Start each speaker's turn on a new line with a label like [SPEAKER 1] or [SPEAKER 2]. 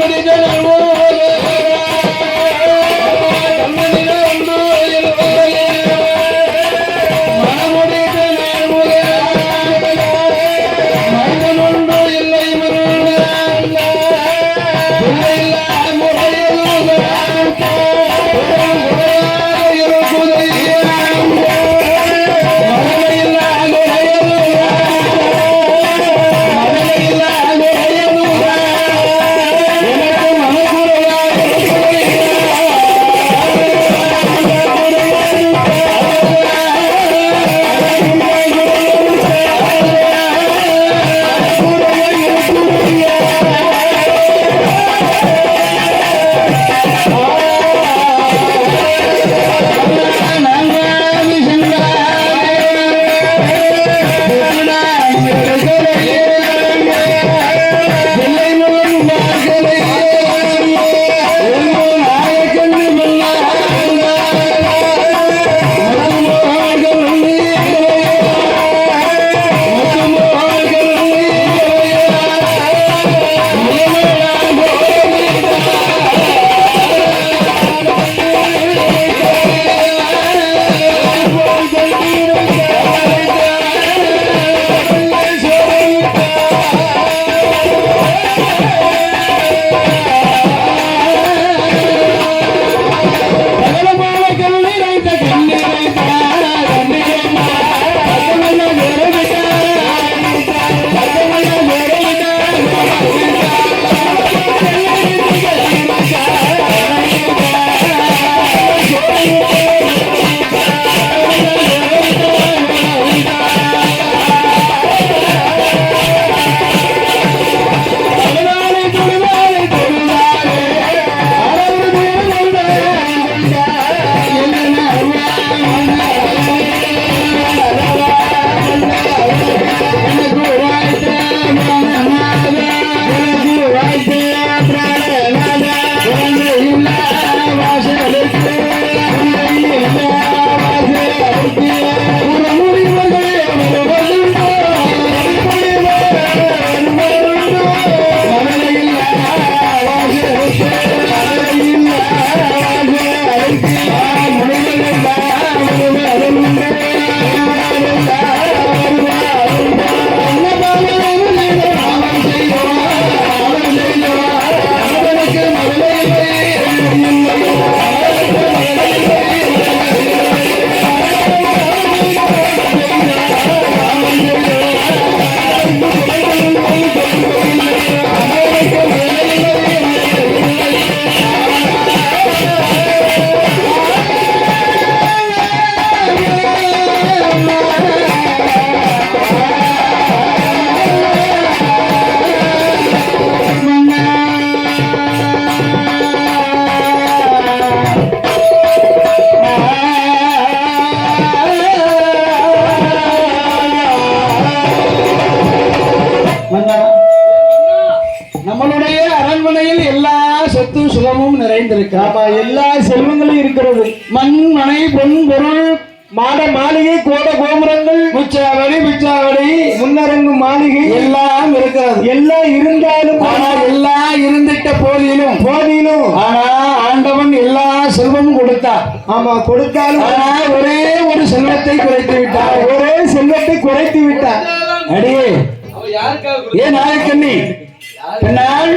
[SPEAKER 1] மனிதனவோ Amen. சுகமும் நிறைந்திருக்கு
[SPEAKER 2] ஆமா எல்லா செல்வங்களும் இருக்கிறது.
[SPEAKER 1] மண் மனை பொன் பொருள்
[SPEAKER 2] மாட மாளிகை கோட கோபுரங்கள்
[SPEAKER 1] முச்சாவடி பிச்சாவடி
[SPEAKER 2] முன்னரங்கு மாளிகை
[SPEAKER 1] எல்லாம் இருக்கிறது.
[SPEAKER 2] எல்லாம் இருந்தாலும்
[SPEAKER 1] ஆனா எல்லாம் இருந்திட்ட போதிலும்
[SPEAKER 2] போதிலும்.
[SPEAKER 1] ஆனா ஆண்டவன் எல்லா செல்வமும் கொடுத்தார்.
[SPEAKER 2] ஆமா கொடுத்தாலும்
[SPEAKER 1] ஆனா ஒரே ஒரு செல்வத்தை குறைத்து விட்டார்.
[SPEAKER 2] ஒரே செல்வத்தை குறைத்து விட்டார்.
[SPEAKER 1] அடியே
[SPEAKER 3] அவ யாருக்காக
[SPEAKER 1] ஏ நாயக்கண்ணி? பின்னால்